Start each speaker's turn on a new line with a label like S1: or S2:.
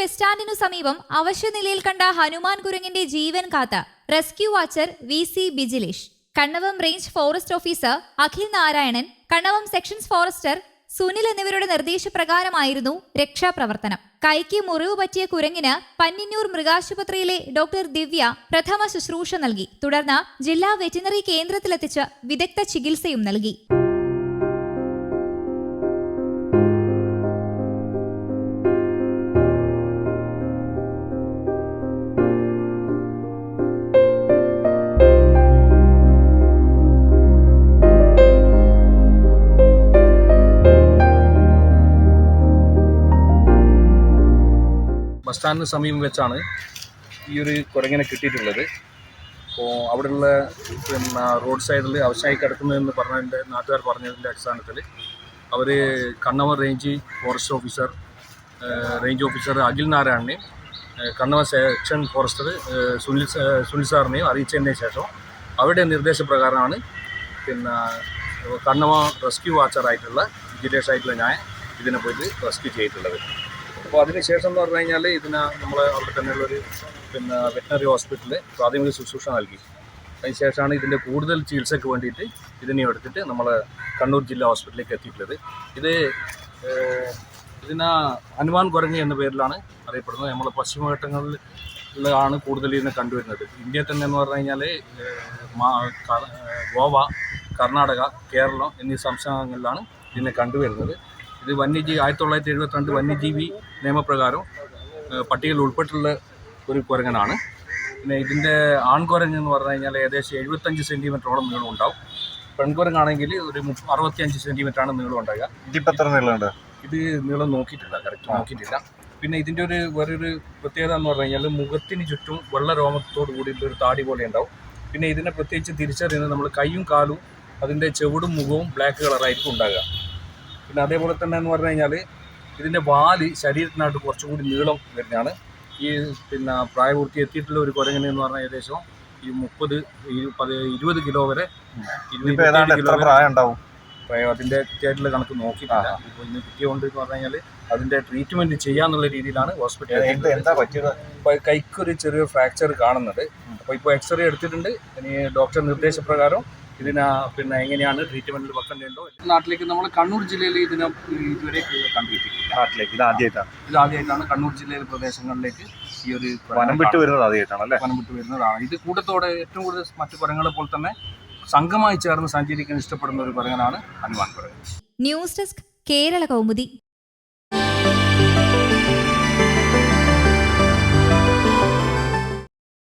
S1: Bus സ്റ്റാൻഡിനു സമീപം അവശ്യനിലയിൽ കണ്ട ഹനുമാൻ കുരങ്ങിന്റെ ജീവൻ കാത്ത rescue watcher V C Bijilesh Kannavam range forest officer Akhil Narayanan Kannavam sections forester Sunil എന്നിവരുടെ നിർദ്ദേശപ്രകാരമായിരുന്നു രക്ഷാപ്രവർത്തനം കൈക്ക് മുറിവ് പറ്റിയ കുരങ്ങിന് പന്നിന്നൂർ മൃഗാശുപത്രിയിലെ ഡോക്ടർ ദിവ്യ പ്രഥമ ശുശ്രൂഷ നൽകി. തുടർന്ന് ജില്ലാ വെറ്റിനറി കേന്ദ്രത്തിലെത്തിച്ച് വിദഗ്ധ ചികിത്സയും നൽകി.
S2: ബസ് സ്റ്റാൻഡിന് സമീപം വെച്ചാണ് ഈ ഒരു കുരങ്ങനെ കിട്ടിയിട്ടുള്ളത്. അപ്പോൾ അവിടെയുള്ള പിന്നെ റോഡ് സൈഡിൽ അവശായി കിടക്കുന്നതെന്ന് പറഞ്ഞതിന്റെ നാട്ടുകാർ പറഞ്ഞതിന്റെ അടിസ്ഥാനത്തിൽ അവർ Kannavar range forest officer range officer Akhil നാരായണനെയും Kannava section forester Sunil Sunil സാറിനെയും അറിയിച്ചതിന് ശേഷം അവരുടെ നിർദ്ദേശപ്രകാരമാണ് പിന്നെ കണ്ണവ റെസ്ക്യൂ വാച്ചറായിട്ടുള്ള ജിലേഷ് ആയിട്ടുള്ള ഞാൻ ഇതിനെ പോയിട്ട് റെസ്ക്യൂ ചെയ്തിട്ടുള്ളത്. അപ്പോൾ അതിനുശേഷം എന്ന് പറഞ്ഞു കഴിഞ്ഞാൽ ഇതിന് നമ്മൾ അവിടെ തന്നെയുള്ളൊരു പിന്നെ വെറ്റിനറി ഹോസ്പിറ്റലിൽ പ്രാഥമിക ശുശ്രൂഷ നൽകി. അതിനുശേഷമാണ് ഇതിന്റെ കൂടുതൽ ചികിത്സയ്ക്ക് വേണ്ടിയിട്ട് ഇതിനെ എടുത്തിട്ട് നമ്മൾ കണ്ണൂർ ജില്ലാ ഹോസ്പിറ്റലിലേക്ക് എത്തിയിട്ടുള്ളത്. ഇത് ഇതിന് ഹനുമാൻ കുരങ്ങി എന്ന പേരിലാണ് അറിയപ്പെടുന്നത്. നമ്മൾ പശ്ചിമഘട്ടങ്ങളിൽ ാണ് കൂടുതൽ ഇതിനെ കണ്ടുവരുന്നത്. ഇന്ത്യയിൽ തന്നെ എന്ന് പറഞ്ഞു കഴിഞ്ഞാൽ ഗോവ കർണാടക കേരളം എന്നീ സംസ്ഥാനങ്ങളിലാണ് ഇതിനെ കണ്ടുവരുന്നത്. ഇത് വന്യജീവി ആയിരത്തി തൊള്ളായിരത്തി എഴുപത്തിരണ്ട് വന്യജീവി നിയമപ്രകാരം പട്ടികയിൽ ഉൾപ്പെട്ടുള്ള ഒരു കുരങ്ങനാണ്. പിന്നെ ഇതിന്റെ ആൺകുരങ്ങ് എന്ന് പറഞ്ഞു കഴിഞ്ഞാൽ ഏകദേശം എഴുപത്തഞ്ച് സെന്റിമീറ്ററോളം നീളം ഉണ്ടാവും പെൺകുരങ്ങാണെങ്കിൽ ഒരു അറുപത്തിയഞ്ച് സെന്റിമീറ്ററാണ് നീളം ഉണ്ടാകുക
S3: ഇതിപ്പോൾ എത്ര നീളമുണ്ട്?
S2: ഇത് നീളം നോക്കിയിട്ടില്ല കറക്റ്റ് നോക്കിയിട്ടില്ല. പിന്നെ ഇതിന്റെ ഒരു വേറൊരു പ്രത്യേകത എന്ന് പറഞ്ഞു കഴിഞ്ഞാൽ മുഖത്തിന് ചുറ്റും വെള്ള രോമത്തോട് കൂടിയിട്ടുള്ള ഒരു താടി പോലെ ഉണ്ടാവും. പിന്നെ ഇതിനെ പ്രത്യേകിച്ച് തിരിച്ചറിയുന്നത് നമ്മൾ കൈയും കാലും അതിന്റെ ചെവിടും മുഖവും ബ്ലാക്ക് കളറായിരിക്കും ഉണ്ടാകുക പിന്നെ അതേപോലെ തന്നെ എന്ന് പറഞ്ഞു കഴിഞ്ഞാൽ ഇതിന്റെ വാൽ ശരീരത്തിനായിട്ട് കുറച്ചുകൂടി നീളം വരുന്നതാണ്. ഈ പിന്നെ പ്രായപൂർത്തി എത്തിയിട്ടുള്ള ഒരു കുരങ്ങനെ എന്ന് പറഞ്ഞാൽ ഏകദേശം ഈ മുപ്പത് ഇരുപത് കിലോ വരെ
S3: പ്രായം
S2: അതിന്റെ കൃത്യമായിട്ടുള്ള കണക്ക് നോക്കിയിട്ടില്ല. ഇപ്പോൾ ഇന്ന് കിട്ടിയതുകൊണ്ട് എന്ന് പറഞ്ഞു കഴിഞ്ഞാൽ അതിന്റെ ട്രീറ്റ്മെന്റ് ചെയ്യാന്നുള്ള രീതിയിലാണ്
S3: ഹോസ്പിറ്റൽ
S2: ഹോസ്പിറ്റലിൽ
S3: എന്താ പറ്റിയത്?
S2: ഇപ്പോൾ കൈക്കൊരു ചെറിയ ഫ്രാക്ചർ കാണുന്നുണ്ട്. അപ്പോൾ ഇപ്പോൾ എക്സ്റേ എടുത്തിട്ടുണ്ട്. ഇനി ഡോക്ടർ നിർദ്ദേശപ്രകാരം ഇതിന് പിന്നെ എങ്ങനെയാണ് ട്രീറ്റ്മെന്റിൽ വെക്കേണ്ടതുണ്ടോ നാട്ടിലേക്ക് നമ്മൾ കണ്ണൂർ ജില്ലയിൽ ഇതിനെ ഇതുവരെ കണ്ടിട്ടില്ല.
S3: നാട്ടിലേക്ക് ഇത് ആദ്യമായിട്ടാണ്
S2: ഇത് ആദ്യമായിട്ടാണ് കണ്ണൂർ ജില്ലയിലെ പ്രദേശങ്ങളിലേക്ക് ഈ ഒരു
S3: വനം വിട്ട് വരുന്നത് ആദ്യമായിട്ടാണ് അല്ലേ
S2: വനം വിട്ട് വരുന്നതാണ്. ഇത് കൂട്ടത്തോടെ ഏറ്റവും കൂടുതൽ മറ്റു പരങ്ങളെ പോലെ തന്നെ സംഘമായി ചേർന്ന് സഞ്ചരിക്കാൻ ഇഷ്ടപ്പെടുന്ന ഒരു പരങ്ങനാണ് ഹനുമാൻ കുരങ്ങൻ
S1: ന്യൂസ് ഡെസ്ക് കേരള കൗമുദി.